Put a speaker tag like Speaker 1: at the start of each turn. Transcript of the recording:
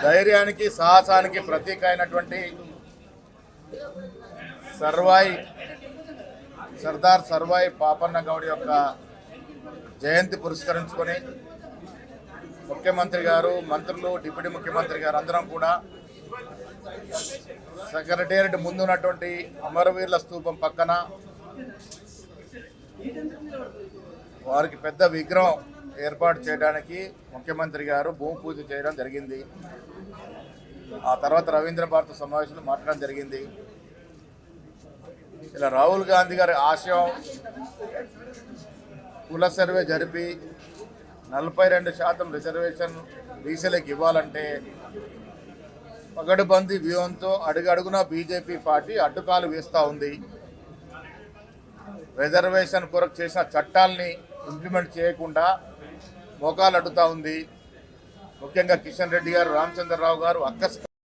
Speaker 1: ధైర్యానికి సాహసానికి ప్రతీక అయినటువంటి సర్వాయి సర్దార్ సర్వాయి పాపన్న గౌడ్ యొక్క జయంతి పురస్కరించుకొని ముఖ్యమంత్రి గారు మంత్రులు డిప్యూటీ ముఖ్యమంత్రి గారు అందరం కూడా సెక్రటేరియట్ ముందున్నటువంటి అమరవీరుల స్తూపం పక్కన వారికి పెద్ద విగ్రహం ఏర్పాటు చేయడానికి ముఖ్యమంత్రి గారు భూమి పూజ చేయడం జరిగింది. ఆ తర్వాత రవీంద్ర భారత సమావేశంలో మాట్లాడడం జరిగింది. ఇలా రాహుల్ గాంధీ గారి ఆశయం కుల సర్వే జరిపి నలభై రెండు శాతం రిజర్వేషన్ బీసీలకు ఇవ్వాలంటే పగడుబందీ వ్యూహంతో అడుగడుగునా బీజేపీ పార్టీ అడ్డుకాలు వేస్తూ ఉంది. రిజర్వేషన్ కొరకు చేసిన చట్టాల్ని ఇంప్లిమెంట్ చేయకుండా మోకాలు అడ్డుతూ ఉంది. ముఖ్యంగా కిషన్ రెడ్డి గారు రామచంద్రరావు గారు అక్కస్